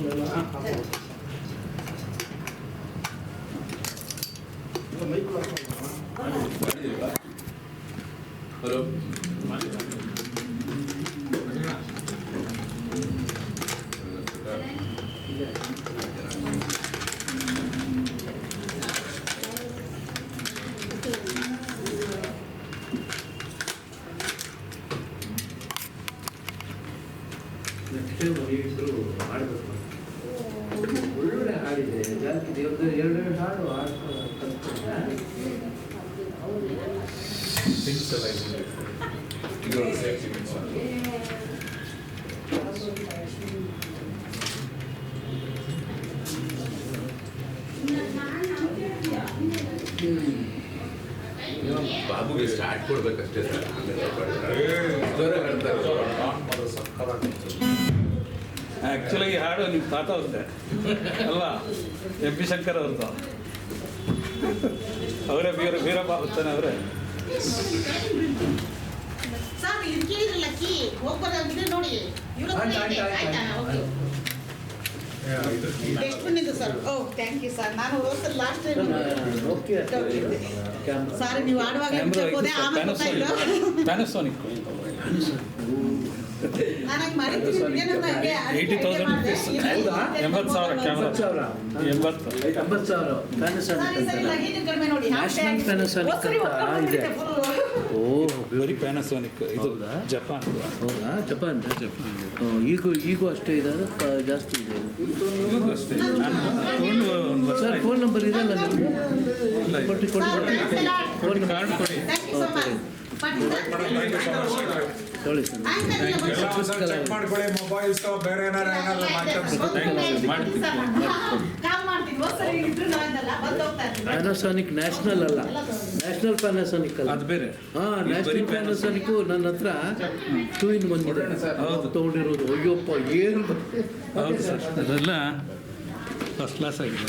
Dalam? Next ಇಬ್ಬರು ಹಾಡಬೇಕು ಒಳ್ಳೊಳ್ಳೆ ಹಾಡಿದೆ ಜಾಸ್ತಿ ದೇವ್ರದ್ದು ಎರಡೆರಡು ಹಾಡು ಹಾಡ್ಕೊಂಡು ಕಲ್ತ್ಕೊಂಡೆ. ಬಾಬುಗೆ ಸ್ಟಾರ್ಟ್ ಕೊಡ್ಬೇಕಷ್ಟೇ ಸರ್ ಆಕ್ಚುಲಿ ಆ್ಯಕ್ಚುಲಿ ಈ ಹಾಡು ನಿಮ್ಮ ತಾತ ಅವ್ರದ್ದೆ ಅಲ್ಲ ಎಂ ಪಿ ಶಂಕರ್ ಅವ್ರದ್ದು. ಅವರೇ ವೀರ ವೀರ ಬಾಬು ಅವರೇ. ಸರ್ ಇದು ಕೇಳಿದ್ರಲ್ಲ ಕೀ ಹೋಗ್ಬೋದಾಗಿದೆ ನೋಡಿ. ಎಷ್ಟು ಬಂದಿದ್ದು sir? Oh thank you sir ನಾನು ಹೋಗ್ತಾರೆ ಲಾಸ್ಟ್ ಟೈಮ್ ಸಾರಿ ನೀವು ಆಡುವಾಗ ಹೋದೆ ಆಮೇಲೆ ಗೊತ್ತಾಯ್ತು. Panasonic eighty thousand rupees? ಎಂಬತ್ತು ಸಾವಿರ ಕ್ಯಾಮ್ರಾ ಎಂಬತ್ತು ಸಾವಿರ? ಎಂಬತ್ತು. ಎಂಬತ್ತು ಸಾವಿರ. ಪ್ಯಾನಸಾನಿಕ್ ಸರಿ ಸರಿ ಕಡಿಮೆ ನೋಡಿ. ಅಂತ ಇದೆ. ಓ ಬರೀ ಪ್ಯಾನಸೋನಿಕ್ ಇದು? ಜಪಾನ್ ಹೌದಾ? ಜಪಾನ್ ಜಪಾನ್ ಈಗೂ ಈಗೂ ಅಷ್ಟೇ ಇದೆ ಜಾಸ್ತಿ ಇದೆ. ಅಷ್ಟೇ ಸರ್ ಫೋನ್ ನಂಬರ್ ಇದೆಲ್ಲ ಇಲ್ಲ. ಕೊಟ್ಟು ಕೊಡಿ ಕಾರ್ಡ್ ಕೊಡಿ ಮಾಡ್ಕೊಳ್ಳಿ ಮೊಬೈಲ್ಸ್ ಬೇರೆ ಏನಾರ ಏನಾರ ಪ್ಯಾನಾಸೋನಿಕ್ ನ್ಯಾಷನಲ್ ಅಲ್ಲ. ನ್ಯಾಷನಲ್ ಪ್ಯಾನಾಸೋನಿಕ್ ಅಲ್ಲ ಅದು ಬೇರೆ ಹಾ ನ್ಯಾಷನಲ್ ಪ್ಯಾನಾಸೋನಿಕ್ ನನ್ನ ಹತ್ರ ಟೂ ಇನ್ ಬಂದಿದೆ ತಗೊಂಡಿರೋದು ತೊಗೊಂಡಿರೋದು. ಅಯ್ಯಪ್ಪ ಏನು ಹೌದು ಸರ್. ಅದೆಲ್ಲ ಫಸ್ಟ್ ಕ್ಲಾಸ್ ಆಗಿದೆ.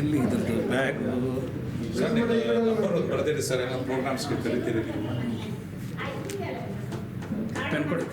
ಎಲ್ಲಿ ಇದ್ರದ್ದು? ಬ್ಯಾಗ್ ಸರ್ ಬರೋದು ಸರ್ ಏನೋ ಪ್ರೋಗ್ರಾಮ್ಸ್ಗೆ ಕರಿತೀರಿ. ನೀವು ಪೆನ್ ಕೊಡ್ತೀರಾ?